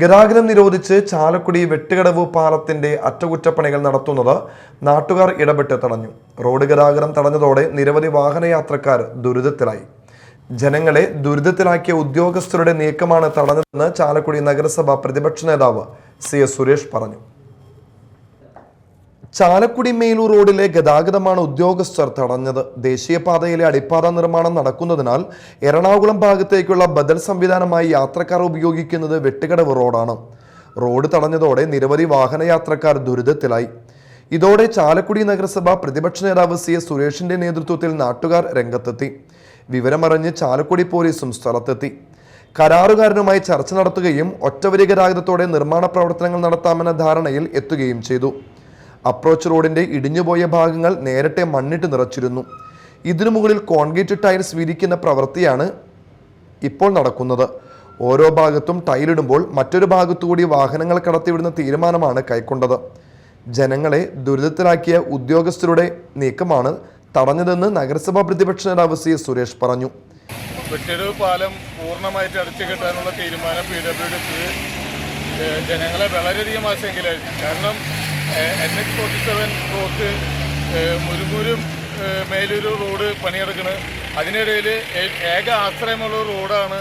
ഗതാഗതം നിരോധിച്ച് ചാലക്കുടി വെട്ടുകടവ് പാലത്തിന്റെ അറ്റകുറ്റപ്പണികൾ നടത്തുന്നത് നാട്ടുകാർ ഇടപെട്ട് തടഞ്ഞു. റോഡ് ഗതാഗതം തടഞ്ഞതോടെ നിരവധി വാഹനയാത്രക്കാർ ദുരിതത്തിലായി. ജനങ്ങളെ ദുരിതത്തിലാക്കിയ ഉദ്യോഗസ്ഥരുടെ നീക്കമാണ് തടഞ്ഞതെന്ന് ചാലക്കുടി നഗരസഭ പ്രതിപക്ഷ നേതാവ് സി എസ് സുരേഷ് പറഞ്ഞു. ചാലക്കുടി മേലൂർ റോഡിലെ ഗതാഗതമാണ് ഉദ്യോഗസ്ഥർ തടഞ്ഞത്. ദേശീയപാതയിലെ അടിപ്പാത നിർമ്മാണം നടക്കുന്നതിനാൽ എറണാകുളം ഭാഗത്തേക്കുള്ള ബദൽ സംവിധാനമായി യാത്രക്കാർ ഉപയോഗിക്കുന്നത് വെട്ടുകടവ് റോഡാണ്. റോഡ് തടഞ്ഞതോടെ നിരവധി വാഹനയാത്രക്കാർ ദുരിതത്തിലായി. ഇതോടെ ചാലക്കുടി നഗരസഭ പ്രതിപക്ഷ നേതാവ് സി എസ് സുരേഷിന്റെ നേതൃത്വത്തിൽ നാട്ടുകാർ രംഗത്തെത്തി. വിവരമറിഞ്ഞ് ചാലക്കുടി പോലീസും സ്ഥലത്തെത്തി. കരാറുകാരനുമായി ചർച്ച നടത്തുകയും ഒറ്റവരി ഗതാഗതത്തോടെ നിർമ്മാണ പ്രവർത്തനങ്ങൾ നടത്താമെന്ന ധാരണയിൽ എത്തുകയും ചെയ്തു. അപ്രോച്ച് റോഡിന്റെ ഇടിഞ്ഞുപോയ ഭാഗങ്ങൾ നേരത്തെ മണ്ണിട്ട് നിറച്ചിരുന്നു. ഇതിനു മുകളിൽ കോൺക്രീറ്റ് ടൈൽസ് വിരിക്കുന്ന പ്രവൃത്തിയാണ് ഇപ്പോൾ നടക്കുന്നത്. ഓരോ ഭാഗത്തും ടൈലിടുമ്പോൾ മറ്റൊരു ഭാഗത്തുകൂടി വാഹനങ്ങൾ കടത്തിവിടുന്ന തീരുമാനമാണ് കൈക്കൊണ്ടത്. ജനങ്ങളെ ദുരിതത്തിലാക്കിയ ഉദ്യോഗസ്ഥരുടെ നീക്കമാണ് തടഞ്ഞതെന്ന് നഗരസഭാ പ്രതിപക്ഷ നേതാവ് സി സുരേഷ് പറഞ്ഞു. പാലം പൂർണമായിട്ട് അടച്ചു കെട്ടാനുള്ള തീരുമാനം പി ഡബ്ല്യു ഡി ജനങ്ങളെ വളരെയധികം ആശങ്കയിലായിരുന്നു. കാരണം N H forty seven road മുരുകൂരും Meloor road പണിയെടുക്കുന്നത് അതിനിടയിൽ ഏക ആശ്രയമുള്ള റോഡാണ്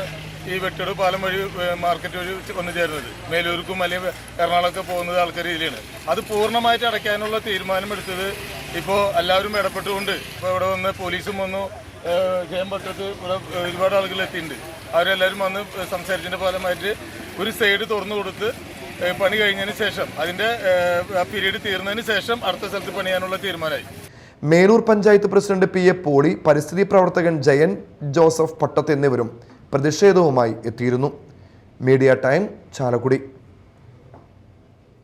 ഈ വെട്ടോട് പാലം വഴി മാർക്കറ്റ് വഴി വന്നു ചേരുന്നത്. മേലൂർക്കും അല്ലെങ്കിൽ എറണാകുളമൊക്കെ പോകുന്നത് ആൾക്കാർ ഇതിലാണ് അത് പൂർണമായിട്ട് അടയ്ക്കാനുള്ള തീരുമാനമെടുത്തത് ഇപ്പോൾ എല്ലാവരും ഇടപെട്ടുകൊണ്ട് ഇപ്പോൾ ഇവിടെ വന്ന് പോലീസും വന്നു. ജയം പട്ടത്ത് ഇവിടെ ഒരുപാട് ആളുകൾ എത്തിയിട്ടുണ്ട്. അവരെല്ലാവരും വന്ന് സംസാരിച്ചതിന്റെ ഫലമായിട്ട് ഒരു സൈഡ് തുറന്നു കൊടുത്ത് പണി കഴിഞ്ഞതിന് ശേഷം അതിന്റെ പീരീഡ് തീർന്നതിന് ശേഷം അടുത്ത സ്ഥലത്ത് പണിയാനുള്ള തീരുമാനമായി. Meloor panchayat president P A Poly പരിസ്ഥിതി പ്രവർത്തകൻ ജയൻ ജോസഫ് പട്ടത്ത് എന്നിവരും പ്രതിഷേധവുമായി എത്തിയിരുന്നു. Media time Chalakudy.